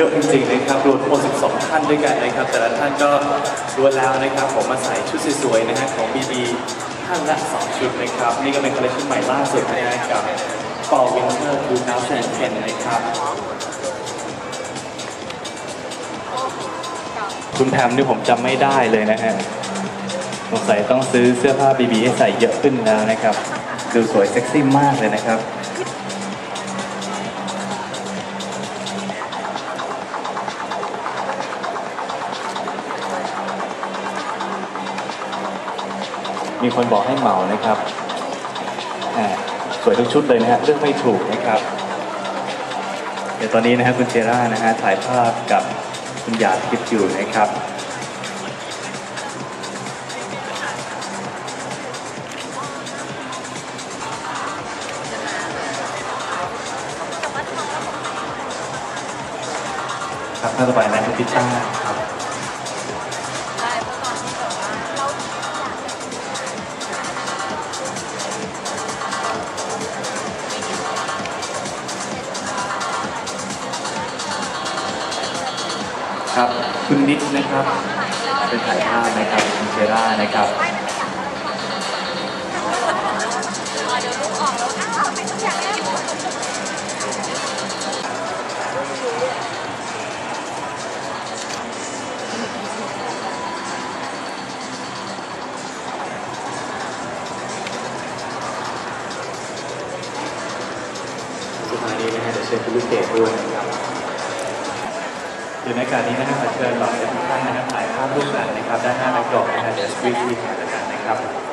เยอะจริงๆนะครับรวมทั้งหมด12 ท่านด้วยกันนะครับ แต่ละท่านก็ล้วนแล้วนะครับ ผมมาใส่ชุดสวยๆนะฮะของ BB ท่านละ 2 ชุดนะครับ นี่ก็เป็นคอลเลคชันใหม่ล่าสุดนะฮะกับ Fall Winter 2010นะครับคุณแพมนี่ผมจำไม่ได้เลยนะฮะสงสัยต้องซื้อเสื้อผ้า BB ให้ใส่เยอะขึ้นแล้วนะครับ ดูสวยเซ็กซี่มากเลยนะครับ มีคนบอกให้เหมานะครับสวยทุกชุดเลยนะฮะเลือกไม่ถูกนะครับ เดี๋ยวตอนนี้นะฮะคุณเจร่านะฮะถ่ายภาพกับคุณหยาดทิพย์อยู่นะครับครับท่านต่อไปนะคุณพิต้าครับ ครับ คุณนิดนะครับ เป็นถ่ายภาพนะครับคุณเซร่านะครับสุดท้ายนี้นะฮะเดี๋ยวเชิญคุณลูกเกดด้วยนะ ครับอยู่ในการนี้นะครับเชิญเหล่าทุกท่านนะครับถ่ายภาพร่วมกันนะครับด้านหน้าแบ็คดรอปนะฮะเดี๋ยวสกรีนที่ถ่ายแล้วกันนะครับ